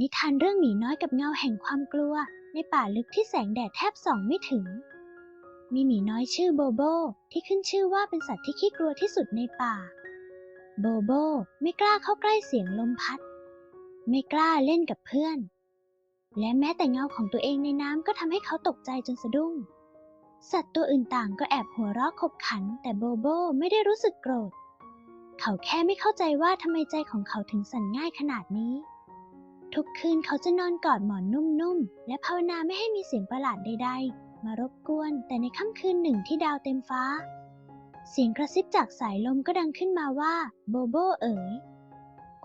นิทานเรื่องหมีน้อยกับเงาแห่งความกลัว ในป่าลึกที่แสงแดดแทบส่องไม่ถึง มีหมีน้อยชื่อโบโบ ที่ขึ้นชื่อว่าเป็นสัตว์ที่ขี้กลัวที่สุดในป่า โบโบไม่กล้าเข้าใกล้เสียงลมพัด ไม่กล้าเล่นกับเพื่อน และแม้แต่เงาของตัวเองในน้ำก็ทำให้เขาตกใจจนสะดุ้ง สัตว์ตัวอื่นต่างก็แอบหัวเราะขบขัน แต่โบโบไม่ได้รู้สึกโกรธ เขาแค่ไม่เข้าใจว่าทำไมใจของเขาถึงสั่นง่ายขนาดนี้ ทุกคืนเขาจะนอนกอดหมอนนุ่มๆ และภาวนาไม่ให้มีเสียงประหลาดใดๆ มารบกวน แต่ในค่ำคืนหนึ่งที่ดาวเต็มฟ้า เสียงกระซิบจากสายลมก็ดังขึ้นมาว่า โบโบเอ๋ย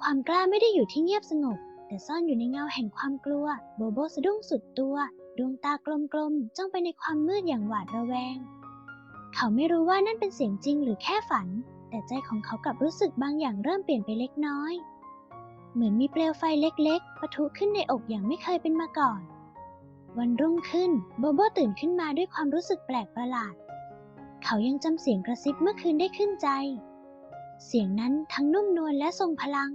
ความกล้าไม่ได้อยู่ที่เงียบสงบ แต่ซ่อนอยู่ในเงาแห่งความกลัว โบโบสะดุ้งสุดตัว ดวงตากลมๆ จ้องไปในความมืดอย่างหวาดระแวง เขาไม่รู้ว่านั่นเป็นเสียงจริงหรือแค่ฝัน แต่ใจของเขากลับรู้สึกบางอย่างเริ่มเปลี่ยนไปเล็กน้อย เหมือนมีเปลวไฟเล็กๆปะทุขึ้นในอกอย่างไม่เคยเป็นมาก่อน วันรุ่งขึ้นโบโบตื่นขึ้นมาด้วยความรู้สึกแปลกประหลาด เขายังจำเสียงกระซิบเมื่อคืนได้ขึ้นใจ เสียงนั้นทั้งนุ่มนวลและทรงพลัง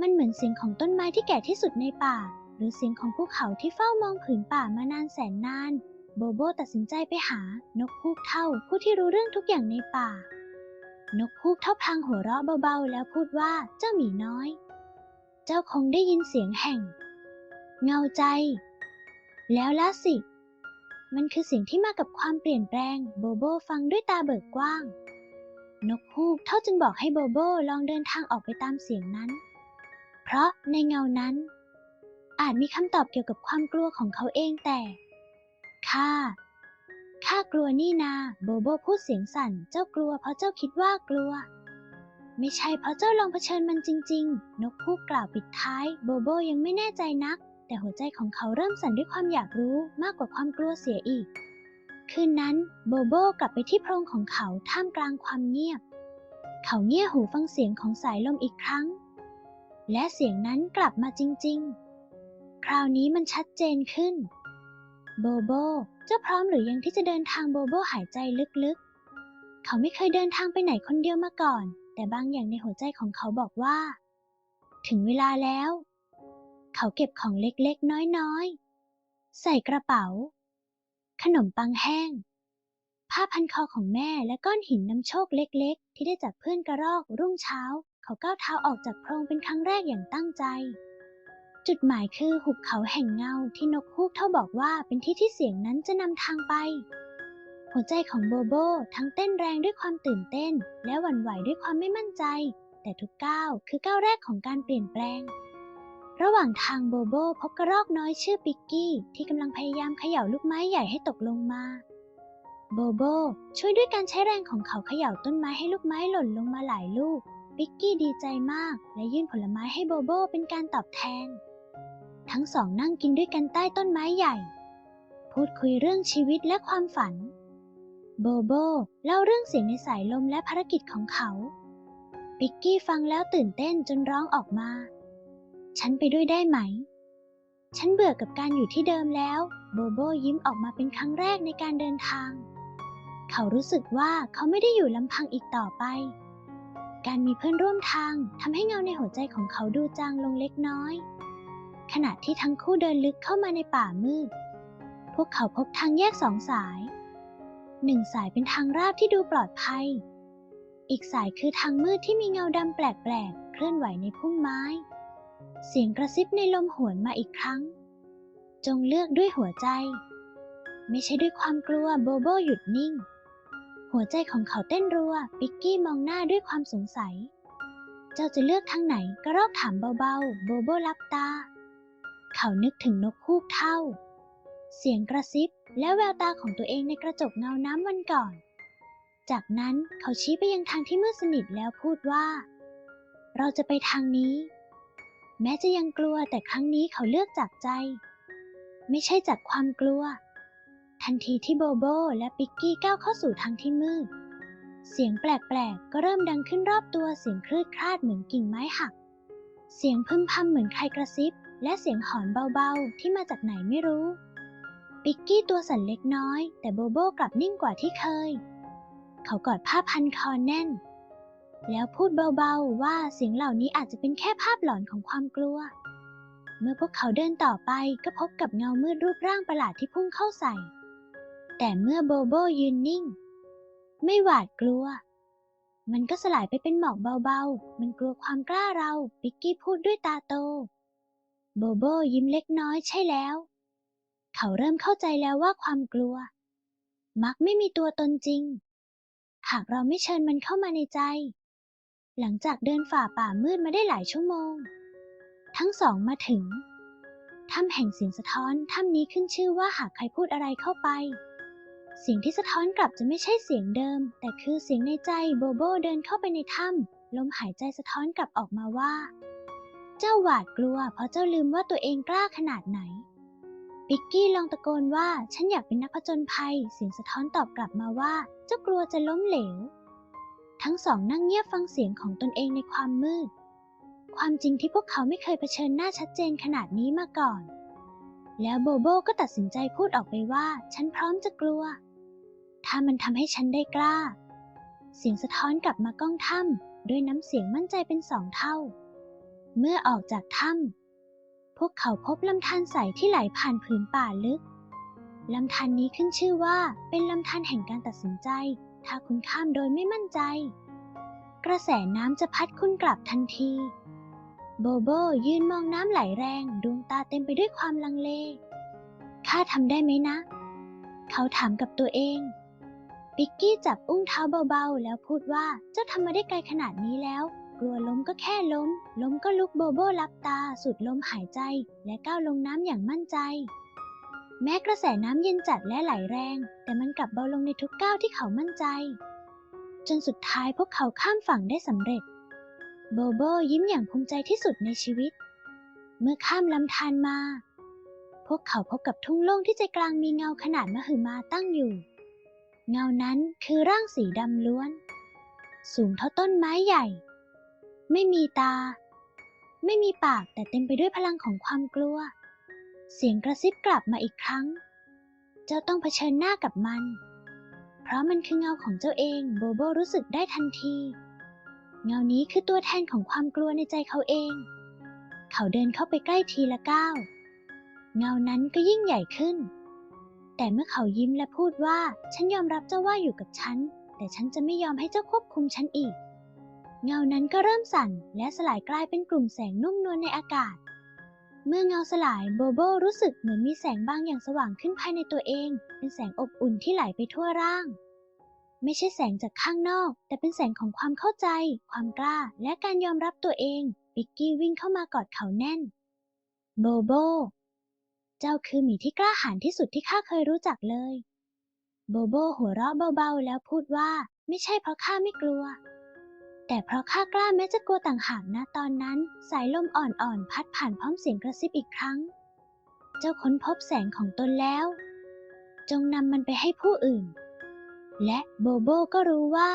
มันเหมือนเสียงของต้นไม้ที่แก่ที่สุดในป่า หรือเสียงของภูเขาที่เฝ้ามองผืนป่ามานานแสนนาน โบโบตัดสินใจไปหานกฮูกเท่าผู้ที่รู้เรื่องทุกอย่างในป่านกฮูกเท่าพลางหัวเราะเบาๆ แล้วพูดว่าเจ้าหมีน้อย เจ้าคงได้ยินเสียงแห่ง เงาใจ แล้วล่ะสิ มันคือเสียงที่มากับความเปลี่ยนแปลง โบโบฟังด้วยตาเบิกกว้าง นกฮูกเท่าจึงบอกให้โบโบลองเดินทางออกไปตามเสียงนั้น เพราะในเงานั้น อาจมีคำตอบเกี่ยวกับความกลัวของเขาเองแต่ข้าข้ากลัวนี่นา โบโบพูดเสียงสั่น เจ้ากลัวเพราะเจ้าคิดว่ากลัว ไม่ใช่เพราะเจ้าลองเผชิญมันจริง ๆ นกฮูกกล่าวปิดท้าย โบโบยังไม่แน่ใจนัก แต่หัวใจของเขาเริ่มสั่นด้วยความอยากรู้มากกว่าความกลัวเสียอีก คืนนั้นโบโบกลับไปที่โพรงของเขาท่ามกลางความเงียบ เขาเงี่ยหูฟังเสียงของสายลมอีกครั้ง และเสียงนั้นกลับมาจริง ๆ คราวนี้มันชัดเจนขึ้น โบโบ เจ้าพร้อมหรือยังที่จะเดินทางโบโบหายใจลึกๆ เขาไม่เคยเดินทางไปไหนคนเดียวมาก่อน แต่บางอย่างในหัวใจของเขาบอกว่า ถึงเวลาแล้ว เขาเก็บของเล็กๆ น้อยๆ ใส่กระเป๋า ขนมปังแห้ง ผ้าพันคอของแม่และก้อนหินนำโชคเล็กๆ ที่ได้จากเพื่อนกระรอกรุ่งเช้า เขาก้าวเท้าออกจากโพรงเป็นครั้งแรกอย่างตั้งใจ จุดหมายคือหุบเขาแห่งเงาที่นกฮูกเท่าบอกว่าเป็นที่ที่เสียงนั้นจะนำทางไป หัวใจของโบโบทั้งเต้นแรงด้วยความตื่นเต้น และหวั่นไหวด้วยความไม่มั่นใจ แต่ทุกก้าวคือก้าวแรกของการเปลี่ยนแปลง ระหว่างทางโบโบพบกระรอกน้อยชื่อปิกกี้ที่กำลังพยายามเขย่าลูกไม้ใหญ่ให้ตกลงมา โบโบช่วยด้วยการใช้แรงของเขาเขย่าต้นไม้ให้ลูกไม้หล่นลงมาหลายลูก ปิกกี้ดีใจมาก และยื่นผลไม้ให้โบโบเป็นการตอบแทน ทั้งสองนั่งกินด้วยกันใต้ต้นไม้ใหญ่ พูดคุยเรื่องชีวิตและความฝัน โบโบเล่าเรื่องเสียงในสายลมและภารกิจของเขา ปิกกี้ฟังแล้วตื่นเต้นจนร้องออกมา ฉันไปด้วยได้ไหม ฉันเบื่อกับการอยู่ที่เดิมแล้ว โบโบยิ้มออกมาเป็นครั้งแรกในการเดินทาง เขารู้สึกว่าเขาไม่ได้อยู่ลำพังอีกต่อไป การมีเพื่อนร่วมทางทำให้เงาในหัวใจของเขาดูจางลงเล็กน้อย ขณะที่ทั้งคู่เดินลึกเข้ามาในป่ามืด พวกเขาพบทางแยกสองสาย หนึ่งสายเป็นทางราบที่ดูปลอดภัย อีกสายคือทางมืดที่มีเงาดำแปลกๆ เคลื่อนไหวในพุ่มไม้ เสียงกระซิบในลมหวนมาอีกครั้ง จงเลือกด้วยหัวใจ ไม่ใช่ด้วยความกลัวโบโบหยุดนิ่ง หัวใจของเขาเต้นรัว ปิกกี้มองหน้าด้วยความสงสัย เจ้าจะเลือกทางไหนกระรอกถามเบาๆ โบโบลับตา เขานึกถึงนกฮูกเท่า เสียงกระซิบ และแววตาของตัวเองในกระจกเงาน้ำวันก่อน จากนั้นเขาชี้ไปยังทางที่มืดสนิทแล้วพูดว่า เราจะไปทางนี้ แม้จะยังกลัวแต่ครั้งนี้เขาเลือกจากใจ ไม่ใช่จากความกลัว ทันทีที่โบโบและปิกกี้ก้าวเข้าสู่ทางที่มืด เสียงแปลกๆ ก็เริ่มดังขึ้นรอบตัวเสียงคลืดคลาดเหมือนกิ่งไม้หัก เสียงพึมพำเหมือนใครกระซิบ และเสียงหอนเบาๆที่มาจากไหนไม่รู้ ปิกกี้ตัวสั่นเล็กน้อย แต่โบโบกลับนิ่งกว่าที่เคย เขากอดผ้าพันคอแน่น แล้วพูดเบาๆว่าเสียงเหล่านี้อาจจะเป็นแค่ภาพหลอนของความกลัว เมื่อพวกเขาเดินต่อไปก็พบกับเงามืดรูปร่างประหลาดที่พุ่งเข้าใส่ แต่เมื่อโบโบยืนนิ่ง ไม่หวาดกลัว มันก็สลายไปเป็นหมอกเบาๆ มันกลัวความกล้าเรา ปิกกี้พูดด้วยตาโต โบโบยิ้มเล็กน้อยใช่แล้ว เขาเริ่มเข้าใจแล้วว่าความกลัว มักไม่มีตัวตนจริง หากเราไม่เชิญมันเข้ามาในใจ หลังจากเดินฝ่าป่ามืดมาได้หลายชั่วโมง ทั้งสองมาถึงถ้ำแห่งเสียงสะท้อนถ้ำนี้ขึ้นชื่อว่าหากใครพูดอะไรเข้าไป เสียงที่สะท้อนกลับจะไม่ใช่เสียงเดิม แต่คือเสียงในใจโบโบเดินเข้าไปในถ้ำลมหายใจสะท้อนกลับออกมาว่า เจ้าหวาดกลัวเพราะเจ้าลืมว่าตัวเองกล้าขนาดไหน ปิกกี้ลองตะโกนว่าฉันอยากเป็นนักผจญภัย เสียงสะท้อนตอบกลับมาว่าเจ้ากลัวจะล้มเหลว ทั้งสองนั่งเงียบฟังเสียงของตนเองในความมืด ความจริงที่พวกเขาไม่เคยเผชิญหน้าชัดเจนขนาดนี้มาก่อน แล้วโบโบก็ตัดสินใจพูดออกไปว่า ฉันพร้อมจะกลัว ถ้ามันทำให้ฉันได้กล้า เสียงสะท้อนกลับมาก้องถ้ำด้วยน้ำเสียงมั่นใจเป็นสองเท่า เมื่อออกจากถ้ำ วกเขาพบลำธารใสที่ไหลผ่านผืนป่าลึก ลำธารนี้ขึ้นชื่อว่าเป็นลำธารแห่งการตัดสินใจ ถ้าคุณข้ามโดยไม่มั่นใจ กระแสน้ำจะพัดคุณกลับทันที โบโบยืนมองน้ำไหลแรงดวงตาเต็มไปด้วยความลังเล ข้าทำได้ไหมนะ เขาถามกับตัวเองปิกกี้จับอุ้งเท้าเบาๆ แล้วพูดว่าเจ้าทำมาได้ไกลขนาดนี้แล้ว กลัวล้มก็แค่ล้ม ล้มก็ลุกโบโบลับตาสูดลมหายใจ และก้าวลงน้ำอย่างมั่นใจ แม้กระแสน้ำเย็นจัดและไหลแรง แต่มันกลับเบาลงในทุกก้าวที่เขามั่นใจ จนสุดท้ายพวกเขาข้ามฝั่งได้สำเร็จ โบโบยิ้มอย่างภูมิใจที่สุดในชีวิต เมื่อข้ามลำธารมา พวกเขาพบกับทุ่งโล่งที่ใจกลางมีเงาขนาดมหึมาตั้งอยู่ เงานั้นคือร่างสีดำล้วน สูงเท่าต้นไม้ใหญ่ ไม่มีตา ไม่มีปากแต่เต็มไปด้วยพลังของความกลัว เสียงกระซิบกลับมาอีกครั้ง เจ้าต้องเผชิญหน้ากับมัน เพราะมันคือเงาของเจ้าเองโบโบรู้สึกได้ทันที เงานี้คือตัวแทนของความกลัวในใจเขาเอง เขาเดินเข้าไปใกล้ทีละก้าวเงานั้นก็ยิ่งใหญ่ขึ้น แต่เมื่อเขายิ้มและพูดว่า ฉันยอมรับเจ้าว่าอยู่กับฉัน แต่ฉันจะไม่ยอมให้เจ้าควบคุมฉันอีก เงานั้นก็เริ่มสั่นและสลายกลายเป็นกลุ่มแสงนุ่มนวลในอากาศ เมื่อเงาสลายโบโบรู้สึกเหมือนมีแสงบางอย่างสว่างขึ้นภายในตัวเอง เป็นแสงอบอุ่นที่ไหลไปทั่วร่าง ไม่ใช่แสงจากข้างนอก แต่เป็นแสงของความเข้าใจ ความกล้า และการยอมรับตัวเองปิกกี้วิ่งเข้ามากอดเขาแน่น โบโบ เจ้าคือหมีที่กล้าหาญที่สุดที่ข้าเคยรู้จักเลย โบโบหัวเราะเบาๆแล้วพูดว่า ไม่ใช่เพราะข้าไม่กลัว แต่เพราะข้ากล้าแม้จะกลัวต่างหากนะตอนนั้น สายลมอ่อนๆ พัดผ่านพร้อมเสียงกระซิบอีกครั้ง เจ้าค้นพบแสงของตนแล้ว จงนำมันไปให้ผู้อื่น และโบโบก็รู้ว่า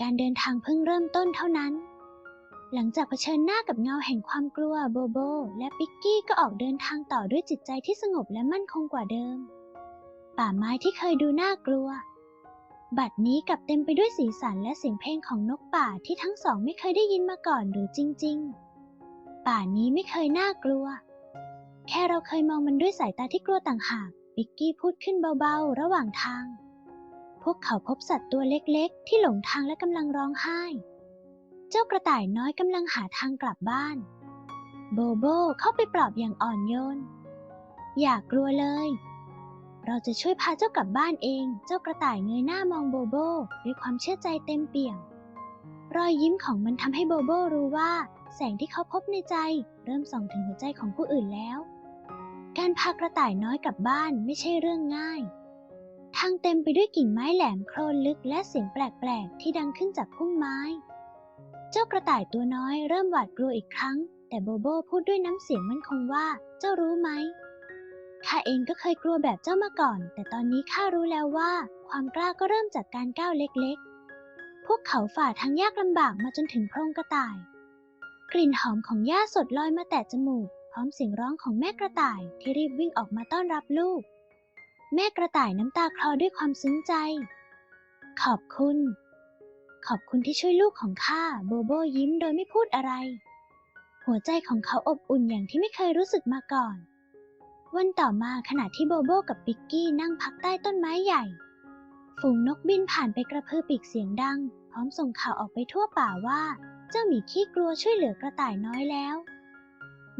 การเดินทางเพิ่งเริ่มต้นเท่านั้น หลังจากเผชิญหน้ากับเงาแห่งความกลัวโบโบ และปิกกี้ก็ออกเดินทางต่อด้วยจิตใจที่สงบและมั่นคงกว่าเดิม ป่าไม้ที่เคยดูน่ากลัว บัดนี้กลับเต็มไปด้วยสีสันและเสียงเพลงของนกป่าที่ทั้งสองไม่เคยได้ยินมาก่อนหรือจริง ๆ ป่านี้ไม่เคยน่ากลัว แค่เราเคยมองมันด้วยสายตาที่กลัวต่างหากปิกกี้พูดขึ้นเบาๆ ระหว่างทาง พวกเขาพบสัตว์ตัวเล็กๆ ที่หลงทางและกำลังร้องไห้ เจ้ากระต่ายน้อยกำลังหาทางกลับบ้าน โบโบเข้าไปปลอบอย่างอ่อนโยน อย่ากลัวเลย เราจะช่วยพาเจ้ากลับบ้านเอง เจ้ากระต่ายเงยหน้ามองโบโบด้วยความเชื่อใจเต็มเปี่ยม รอยยิ้มของมันทำให้โบโบรู้ว่า แสงที่เขาพบในใจ เริ่มส่องถึงหัวใจของผู้อื่นแล้ว การพากระต่ายน้อยกลับบ้านไม่ใช่เรื่องง่าย ทางเต็มไปด้วยกิ่งไม้แหลมโคลนลึกและเสียงแปลกๆที่ดังขึ้นจากพุ่มไม้ เจ้ากระต่ายตัวน้อยเริ่มหวาดกลัวอีกครั้ง แต่โบโบพูดด้วยน้ำเสียงมั่นคงว่า เจ้ารู้ไหม ข้าเองก็เคยกลัวแบบเจ้ามาก่อน แต่ตอนนี้ข้ารู้แล้วว่า ความกล้าก็เริ่มจากการก้าวเล็กๆ พวกเขาฝ่าทางยากลำบากมาจนถึงโพรงกระต่าย กลิ่นหอมของหญ้าสดลอยมาแตะจมูก พร้อมเสียงร้องของแม่กระต่ายที่รีบวิ่งออกมาต้อนรับลูก แม่กระต่ายน้ำตาคลอด้วยความซึ้งใจ ขอบคุณ ขอบคุณที่ช่วยลูกของข้าโบโบยิ้มโดยไม่พูดอะไร หัวใจของเขาอบอุ่นอย่างที่ไม่เคยรู้สึกมาก่อน วันต่อมาขณะที่โบโบกับปิกกี้นั่งพักใต้ต้นไม้ใหญ่ ฝูงนกบินผ่านไปกระพือปีกเสียงดัง พร้อมส่งข่าวออกไปทั่วป่าว่า เจ้าหมีขี้กลัวช่วยเหลือกระต่ายน้อยแล้ว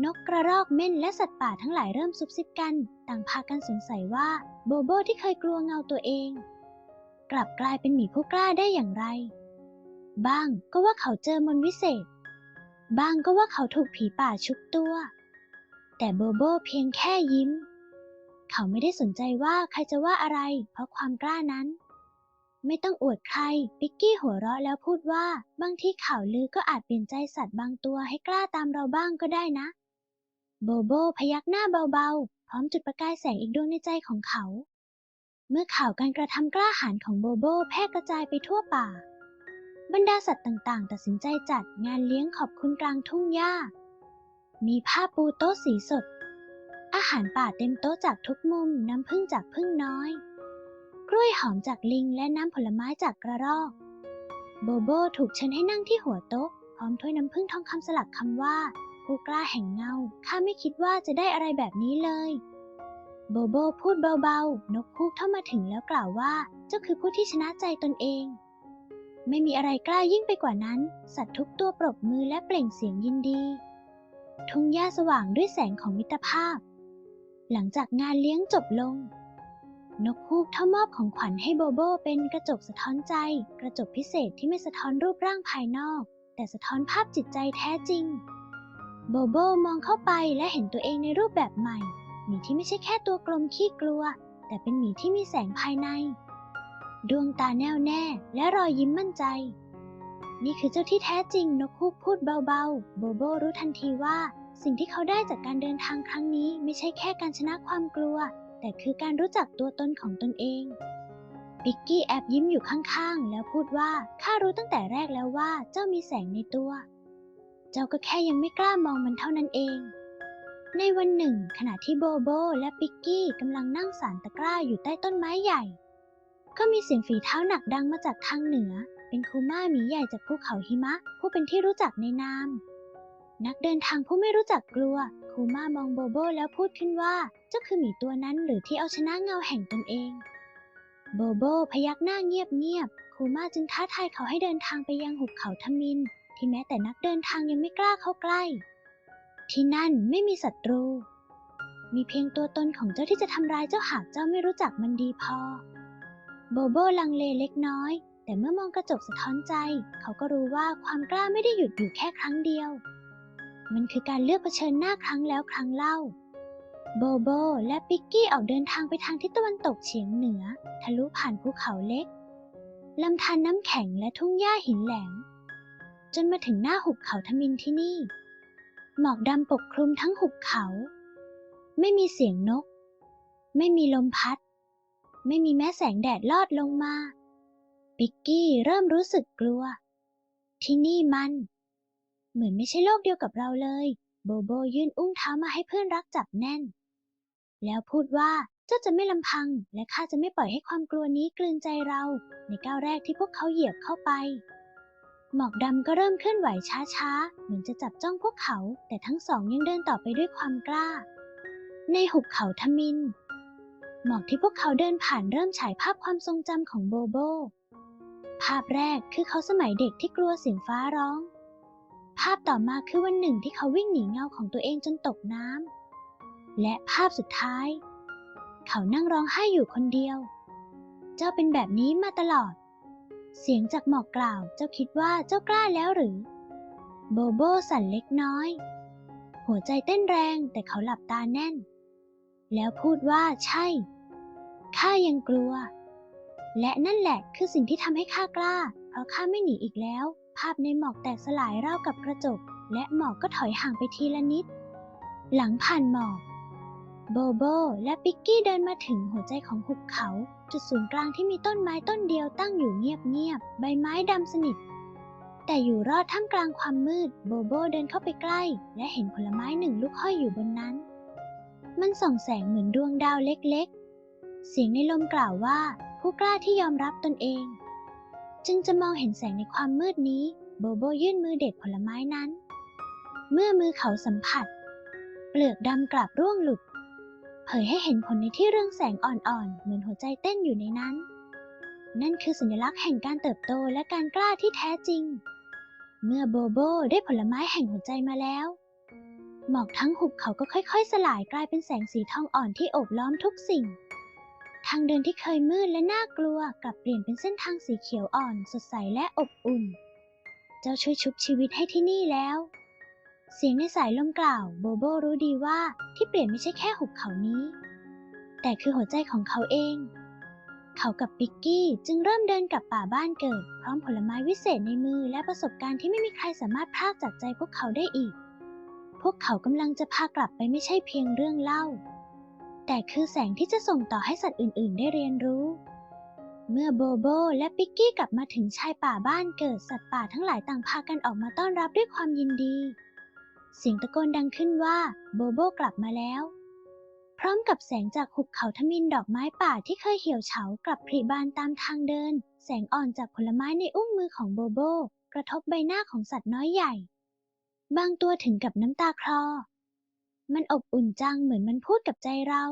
นกกระรอกเม่นและสัตว์ป่าทั้งหลายเริ่มซุบซิบกัน ต่างพากันสงสัยว่าโบโบที่เคยกลัวเงาตัวเอง กลับกลายเป็นหมีผู้กล้าได้อย่างไร บ้างก็ว่าเขาเจอมนต์วิเศษ บ้างก็ว่าเขาถูกผีป่าชุบตัว แต่โบโบเพียงแค่ยิ้ม เขาไม่ได้สนใจว่าใครจะว่าอะไร เพราะความกล้านั้น ไม่ต้องอวดใคร ปิกกี้หัวเราะแล้วพูดว่า บางที่ข่าวลือก็อาจเปลี่ยนใจสัตว์บางตัวให้กล้าตามเราบ้างก็ได้นะ โบโบพยักหน้าเบาๆ พร้อมจุดประกายแสงอีกดวงในใจของเขา เมื่อข่าวการกระทำกล้าหาญของโบโบแพร่กระจายไปทั่วป่า บรรดาสัตว์ต่างๆ ตัดสินใจจัดงานเลี้ยงขอบคุณกลางทุ่งหญ้า มีผ้าปูโต๊ะสีสด อาหารป่าเต็มโต๊ะจากทุกมุมน้ำผึ้งจากพึ่งน้อย กล้วยหอมจากลิงและน้ำผลไม้จากกระรอก โบโบถูกเชิญให้นั่งที่หัวโต๊ะ พร้อมถ้วยน้ำผึ้งทองคำสลักคำว่า ผู้กล้าแห่งเงา ข้าไม่คิดว่าจะได้อะไรแบบนี้เลย โบโบพูดเบาๆ นกพูกเข้ามาถึงแล้วกล่าวว่า เจ้าคือผู้ที่ชนะใจตนเองไม่มีอะไรกล้ายิ่งไปกว่านั้น สัตว์ทุกตัวปรบมือและเปล่งเสียงยินดี ทุ่งหญ้าสว่างด้วยแสงของมิตรภาพ หลังจากงานเลี้ยงจบลง นกฮูกทมอบของขวัญให้โบโบเป็นกระจกสะท้อนใจ กระจกพิเศษที่ไม่สะท้อนรูปร่างภายนอก แต่สะท้อนภาพจิตใจแท้จริง โบโบมองเข้าไปและเห็นตัวเองในรูปแบบใหม่หมีที่ไม่ใช่แค่ตัวกลมขี้กลัว แต่เป็นหมีที่มีแสงภายใน ดวงตาแน่วแน่และรอยยิ้มมั่นใจ นี่คือเจ้าที่แท้จริงนกฮูกพูดเบาๆ โบโบรู้ทันทีว่า สิ่งที่เขาได้จากการเดินทางครั้งนี้ไม่ใช่แค่การชนะความกลัว แต่คือการรู้จักตัวตนของตนเอง ปิกกี้แอบยิ้มอยู่ข้างๆ แล้วพูดว่าข้ารู้ตั้งแต่แรกแล้วว่าเจ้ามีแสงในตัว เจ้าก็แค่ยังไม่กล้ามองมันเท่านั้นเอง ในวันหนึ่ง ขณะที่โบโบและปิกกี้กำลังนั่งสารตะกร้าอยู่ใต้ต้นไม้ใหญ่ ก็มีเสียงฝีเท้าหนักดังมาจากทางเหนือ เป็นคูม่าหมีใหญ่จากภูเขาหิมะ ผู้เป็นที่รู้จักในนาม นักเดินทางผู้ไม่รู้จักกลัว คูม่ามองโบโบแล้วพูดขึ้นว่าเจ้าคือหมีตัวนั้นหรือที่เอาชนะเงาแห่งตนเอง โบโบพยักหน้าเงียบๆ คูม่าจึงท้าทายเขาให้เดินทางไปยังหุบเขาทมิน ที่แม้แต่นักเดินทางยังไม่กล้าเข้าใกล้ ที่นั่นไม่มีศัตรู มีเพียงตัวตนของเจ้าที่จะทำร้ายเจ้าหากเจ้าไม่รู้จักมันดีพอ โบโบลังเลเล็กน้อย แต่เมื่อมองกระจกสะท้อนใจ เขาก็รู้ว่าความกล้าไม่ได้หยุดอยู่แค่ครั้งเดียว มันคือการเลือกเผชิญหน้าครั้งแล้วครั้งเล่า โบโบและปิกกี้ออกเดินทางไปทางทิศตะวันตกเฉียงเหนือ ทะลุผ่านภูเขาเล็กลำธารน้ำแข็งและทุ่งหญ้าหินแหลมจนมาถึงหน้าหุบเขาทมินที่นี่ หมอกดำปกคลุมทั้งหุบเขา ไม่มีเสียงนก ไม่มีลมพัด ไม่มีแม้แสงแดดลอดลงมา ปิกกี้เริ่มรู้สึกกลัว ที่นี่มัน เหมือนไม่ใช่โลกเดียวกับเราเลย โบโบยื่นอุ้งเท้ามาให้เพื่อนรักจับแน่น แล้วพูดว่าเจ้าจะไม่ลำพัง และข้าจะไม่ปล่อยให้ความกลัวนี้กลืนใจเรา ในก้าวแรกที่พวกเขาเหยียบเข้าไป หมอกดำก็เริ่มเคลื่อนไหวช้าๆ เหมือนจะจับจ้องพวกเขา แต่ทั้งสองยังเดินต่อไปด้วยความกล้า ในหุบเขาทมิน หมอกที่พวกเขาเดินผ่านเริ่มฉายภาพความทรงจำของโบโบ ภาพแรกคือเขาสมัยเด็กที่กลัวเสียงฟ้าร้อง ภาพต่อมาคือวันหนึ่งที่เขาวิ่งหนีเงาของตัวเองจนตกน้ำ และภาพสุดท้าย เขานั่งร้องไห้อยู่คนเดียว เจ้าเป็นแบบนี้มาตลอด เสียงจากหมอกกล่าว เจ้าคิดว่าเจ้ากล้าแล้วหรือ โบโบสั่นเล็กน้อย หัวใจเต้นแรงแต่เขาหลับตาแน่น แล้วพูดว่าใช่ ข้ายังกลัว และนั่นแหละคือสิ่งที่ทำให้ข้ากล้า เพราะข้าไม่หนีอีกแล้ว ภาพในหมอกแตกสลายราวกับกระจก และหมอกก็ถอยห่างไปทีละนิด หลังผ่านหมอก โบโบและปิกกี้เดินมาถึงหัวใจของหุบเขา จุดศูนย์กลางที่มีต้นไม้ต้นเดียวตั้งอยู่เงียบๆ ใบไม้ดำสนิท แต่อยู่รอดท่ามกลางความมืด โบโบเดินเข้าไปใกล้ และเห็นผลไม้หนึ่งลูกห้อยอยู่บนนั้น มันส่องแสงเหมือนดวงดาวเล็กๆ เสียงในลมกล่าวว่า ผู้กล้าที่ยอมรับตนเอง จึงจะมองเห็นแสงในความมืดนี้ โบโบยื่นมือเด็ดผลไม้นั้น เมื่อมือเขาสัมผัส เปลือกดำกลับร่วงหลุด เผยให้เห็นผลในที่เรืองแสงอ่อนๆ เหมือนหัวใจเต้นอยู่ในนั้น นั่นคือสัญลักษณ์แห่งการเติบโตและการกล้าที่แท้จริง เมื่อโบโบได้ผลไม้แห่งหัวใจมาแล้วหมอกทั้งหุบเขาก็ค่อยๆ สลายกลายเป็นแสงสีทองอ่อนที่โอบล้อมทุกสิ่ง ทางเดินที่เคยมืดและน่ากลัวกลับเปลี่ยนเป็นเส้นทางสีเขียวอ่อนสดใสและอบอุ่น เจ้าช่วยชุบชีวิตให้ที่นี่แล้ว เสียงในสายลมกล่าวโบโบรู้ดีว่าที่เปลี่ยนไม่ใช่แค่หุบเขานี้ แต่คือหัวใจของเขาเอง เขากับปิกกี้จึงเริ่มเดินกลับป่าบ้านเกิด พร้อมผลไม้วิเศษในมือและประสบการณ์ที่ไม่มีใครสามารถพรากจากใจพวกเขาได้อีก พวกเขากำลังจะพากลับไปไม่ใช่เพียงเรื่องเล่า แต่คือแสงที่จะส่งต่อให้สัตว์อื่น ๆ ได้เรียนรู้ เมื่อโบโบและปิกกี้กลับมาถึงชายป่าบ้านเกิดสัตว์ป่าทั้งหลายต่างพากันออกมาต้อนรับด้วยความยินดี เสียงตะโกนดังขึ้นว่าโบโบกลับมาแล้ว พร้อมกับแสงจากหุบเขาทมินดอกไม้ป่าที่เคยเหี่ยวเฉากลับผลิบานตามทางเดิน แสงอ่อนจากผลไม้ในอุ้งมือของโบโบกระทบใบหน้าของสัตว์น้อยใหญ่ บางตัวถึงกับน้ำตาคลอ มันอบอุ่นจังเหมือนมันพูดกับใจเรา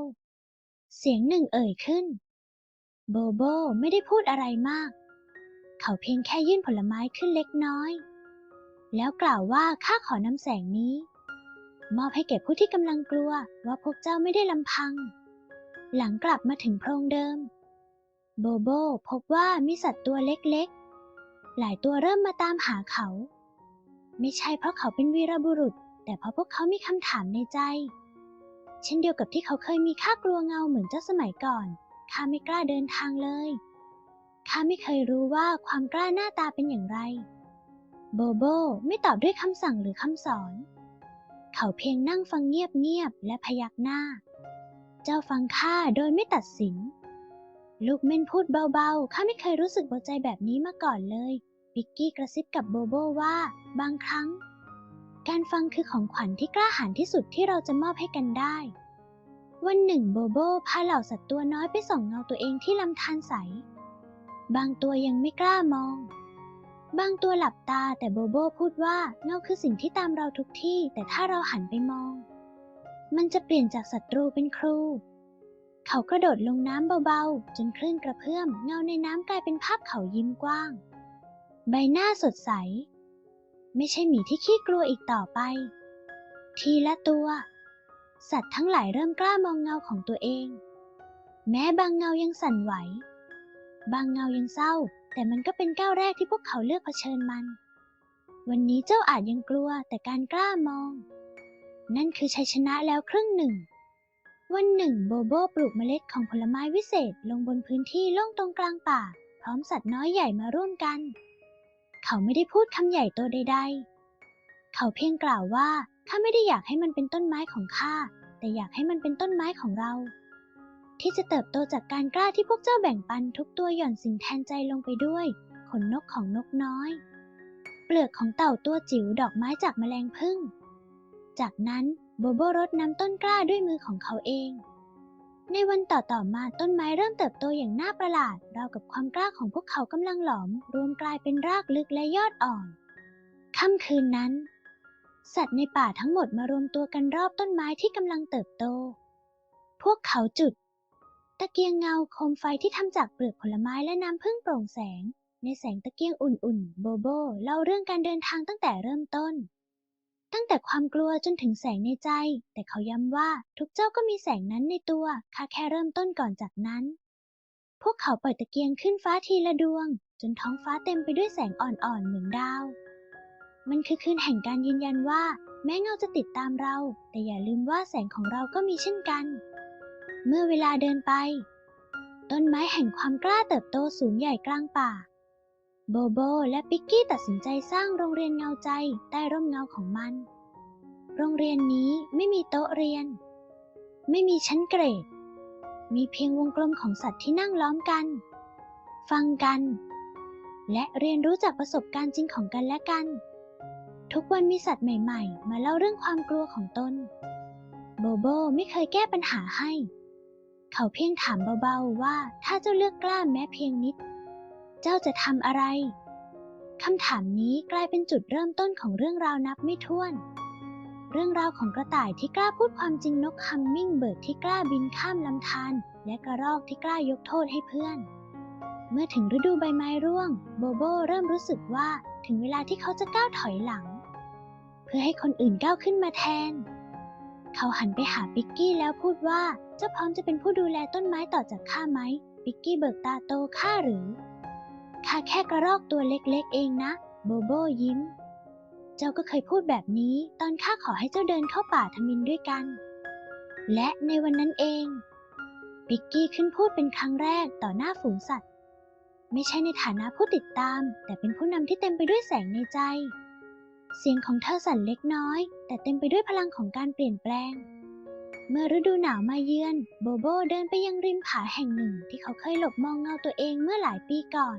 เสียงหนึ่งเอ่ยขึ้น โบโบไม่ได้พูดอะไรมาก เขาเพียงแค่ยื่นผลไม้ขึ้นเล็กน้อย แล้วกล่าวว่าข้าขอนำแสงนี้ มอบให้แก่ผู้ที่กำลังกลัวว่าพวกเจ้าไม่ได้ลำพัง หลังกลับมาถึงโพรงเดิม โบโบพบว่ามีสัตว์ตัวเล็กๆ หลายตัวเริ่มมาตามหาเขา ไม่ใช่เพราะเขาเป็นวีรบุรุษ แต่เพราะพวกเขามีคำถามในใจ เช่นเดียวกับที่เขาเคยมีข้ากลัวเงาเหมือนเจ้าสมัยก่อน ข้าไม่กล้าเดินทางเลย ข้าไม่เคยรู้ว่าความกล้าหน้าตาเป็นอย่างไร โบโบไม่ตอบด้วยคำสั่งหรือคำสอน เขาเพียงนั่งฟังเงียบๆและพยักหน้า เจ้าฟังข้าโดยไม่ตัดสิน ลูกเม่นพูดเบาๆ ข้าไม่เคยรู้สึกเบาใจแบบนี้มาก่อนเลยปิกกี้กระซิบกับโบโบว่า บางครั้ง การฟังคือของขวัญที่กล้าหาญที่สุดที่เราจะมอบให้กันได้ วันหนึ่งโบโบพาเหล่าสัตว์ตัวน้อยไปส่องเงาตัวเองที่ลำธารใส บางตัวยังไม่กล้ามอง บางตัวหลับตาแต่โบโบพูดว่าเงาคือสิ่งที่ตามเราทุกที่ แต่ถ้าเราหันไปมอง มันจะเปลี่ยนจากศัตรูเป็นครู เขากระโดดลงน้ำเบาๆ จนคลื่นกระเพื่อมเงาในน้ำกลายเป็นภาพเขายิ้มกว้าง ใบหน้าสดใส ไม่ใช่หมีที่ขี้กลัวอีกต่อไป ทีละตัว สัตว์ทั้งหลายเริ่มกล้ามองเงาของตัวเอง แม้บางเงายังสั่นไหว บางเงายังเศร้า แต่มันก็เป็นก้าวแรกที่พวกเขาเลือกเผชิญมัน วันนี้เจ้าอาจยังกลัวแต่การกล้ามอง นั่นคือชัยชนะแล้วครึ่งหนึ่ง วันหนึ่งโบโบปลูกเมล็ดของผลไม้วิเศษลงบนพื้นที่โล่งตรงกลางป่า พร้อมสัตว์น้อยใหญ่มาร่วมกัน เขาไม่ได้พูดคำใหญ่โตใดๆ เขาเพียงกล่าวว่าข้าไม่ได้อยากให้มันเป็นต้นไม้ของข้า แต่อยากให้มันเป็นต้นไม้ของเรา ที่จะเติบโตจากการกล้าที่พวกเจ้าแบ่งปันทุกตัวหย่อนสิ่งแทนใจลงไปด้วย ขนนกของนกน้อย เปลือกของเต่าตัวจิ๋วดอกไม้จากแมลงผึ้ง จากนั้นโบโบรดน้ำต้นกล้าด้วยมือของเขาเอง ในวันต่อๆมาต้นไม้เริ่มเติบโตอย่างน่าประหลาด ราวกับความกล้าของพวกเขากำลังหลอม รวมกลายเป็นรากลึกและยอดอ่อน ค่ำคืนนั้น สัตว์ในป่าทั้งหมดมารวมตัวกันรอบต้นไม้ที่กำลังเติบโต พวกเขาจุด ตะเกียงเงาโคมไฟที่ทำจากเปลือกผลไม้และน้ำผึ้งโปร่งแสง ในแสงตะเกียงอุ่นๆ โบโบเล่าเรื่องการเดินทางตั้งแต่เริ่มต้น ตั้งแต่ความกลัวจนถึงแสงในใจ แต่เขาย้ำว่าทุกเจ้าก็มีแสงนั้นในตัว ข้าแค่เริ่มต้นก่อนจากนั้น พวกเขาปล่อยตะเกียงขึ้นฟ้าทีละดวง จนท้องฟ้าเต็มไปด้วยแสงอ่อนๆเหมือนดาว มันคือคืนแห่งการยืนยันว่า แม้เงาจะติดตามเรา แต่อย่าลืมว่าแสงของเราก็มีเช่นกัน เมื่อเวลาเดินไป ต้นไม้แห่งความกล้าเติบโตสูงใหญ่กลางป่า โบโบและปิกกี้ตัดสินใจสร้างโรงเรียนเงาใจใต้ร่มเงาของมัน โรงเรียนนี้ไม่มีโต๊ะเรียน ไม่มีชั้นเกรด มีเพียงวงกลมของสัตว์ที่นั่งล้อมกัน ฟังกัน และเรียนรู้จากประสบการณ์จริงของกันและกัน ทุกวันมีสัตว์ใหม่ๆ มาเล่าเรื่องความกลัวของตน โบโบไม่เคยแก้ปัญหาให้ เขาเพียงถามเบาๆว่าถ้าเจ้าเลือกกล้าแม้เพียงนิด เจ้าจะทำอะไร คำถามนี้กลายเป็นจุดเริ่มต้นของเรื่องราวนับไม่ถ้วน เรื่องราวของกระต่ายที่กล้าพูดความจริงนกฮัมมิงเบิร์ดที่กล้าบินข้ามลำธารและกระรอกที่กล้ายกโทษให้เพื่อน เมื่อถึงฤดูใบไม้ร่วง โบโบเริ่มรู้สึกว่าถึงเวลาที่เขาจะก้าวถอยหลัง เพื่อให้คนอื่นก้าวขึ้นมาแทน เขาหันไปหาปิกกี้แล้วพูดว่าเจ้าพร้อมจะเป็นผู้ดูแลต้นไม้ต่อจากข้าไหม ปิกกี้เบิกตาโตข้าหรือ ข้าแค่กระรอกตัวเล็กๆเองนะ โบโบยิ้ม เจ้าก็เคยพูดแบบนี้ ตอนข้าขอให้เจ้าเดินเข้าป่าทมินด้วยกัน และในวันนั้นเอง ปิกกี้ขึ้นพูดเป็นครั้งแรกต่อหน้าฝูงสัตว์ ไม่ใช่ในฐานะผู้ติดตาม แต่เป็นผู้นำที่เต็มไปด้วยแสงในใจ เสียงของเธอสั่นเล็กน้อย แต่เต็มไปด้วยพลังของการเปลี่ยนแปลงเมื่อฤดูหนาวมาเยือน โบโบเดินไปยังริมผาแห่งหนึ่งที่เขาเคยหลบมองเงาตัวเองเมื่อหลายปีก่อน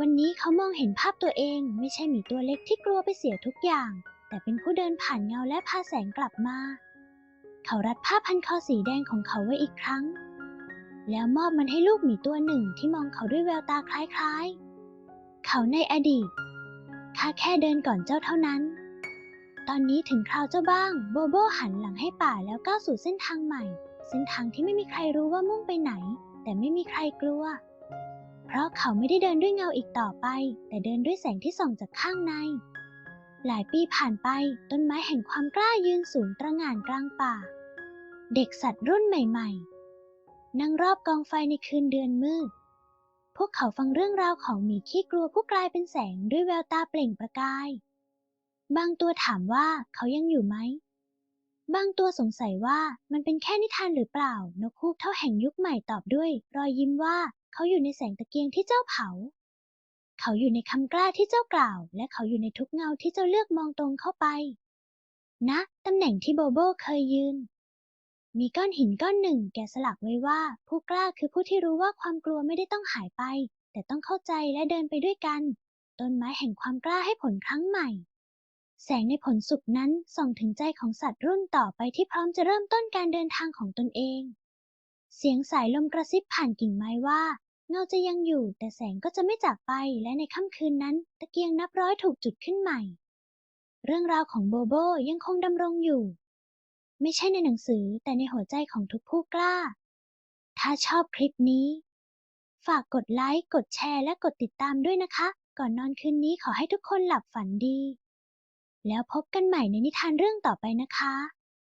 วันนี้เขามองเห็นภาพตัวเองไม่ใช่หมีตัวเล็กที่กลัวไปเสียทุกอย่าง แต่เป็นผู้เดินผ่านเงาและพาแสงกลับมา เขารัดผ้าพันคอสีแดงของเขาไว้อีกครั้ง แล้วมอบมันให้ลูกหมีตัวหนึ่งที่มองเขาด้วยแววตาคล้ายๆ เขาในอดีตข้าแค่เดินก่อนเจ้าเท่านั้น ตอนนี้ถึงคราวเจ้าบ้าง โบโบหันหลังให้ป่าแล้วก้าวสู่เส้นทางใหม่ เส้นทางที่ไม่มีใครรู้ว่ามุ่งไปไหน แต่ไม่มีใครกลัว เพราะเขาไม่ได้เดินด้วยเงาอีกต่อไป แต่เดินด้วยแสงที่ส่องจากข้างใน หลายปีผ่านไปต้นไม้แห่งความกล้ายืนสูงตระหง่านกลางป่า เด็กสัตว์รุ่นใหม่ๆ นั่งรอบกองไฟในคืนเดือนมืด พวกเขาฟังเรื่องราวของหมีขี้กลัวผู้กลายเป็นแสงด้วยแววตาเปล่งประกาย บางตัวถามว่าเขายังอยู่ไหมบางตัวสงสัยว่ามันเป็นแค่นิทานหรือเปล่า นกฮูกเท่าแห่งยุคใหม่ตอบด้วย รอยยิ้มว่า เขาอยู่ในแสงตะเกียงที่เจ้าเผา เขาอยู่ในคำกล้าที่เจ้ากล่าว และเขาอยู่ในทุกเงาที่เจ้าเลือกมองตรงเข้าไปณตำแหน่งที่โบโบเคยยืน มีก้อนหินก้อนหนึ่งแกะสลักไว้ว่า ผู้กล้าคือผู้ที่รู้ว่าความกลัวไม่ได้ต้องหายไป แต่ต้องเข้าใจและเดินไปด้วยกัน ต้นไม้แห่งความกล้าให้ผลครั้งใหม่ แสงในผลสุกนั้นส่องถึงใจของสัตว์รุ่นต่อไปที่พร้อมจะเริ่มต้นการเดินทางของตนเอง เสียงสายลมกระซิบผ่านกิ่งไม้ว่า เงาจะยังอยู่แต่แสงก็จะไม่จากไปและในค่ำคืนนั้น ตะเกียงนับร้อยถูกจุดขึ้นใหม่ เรื่องราวของโบโบยังคงดำรงอยู่ ไม่ใช่ในหนังสือแต่ในหัวใจของทุกผู้กล้า ถ้าชอบคลิปนี้ ฝากกดไลค์ กดแชร์และกดติดตามด้วยนะคะ ก่อนนอนคืนนี้ขอให้ทุกคนหลับฝันดี แล้วพบกันใหม่ในนิทานเรื่องต่อไปนะคะ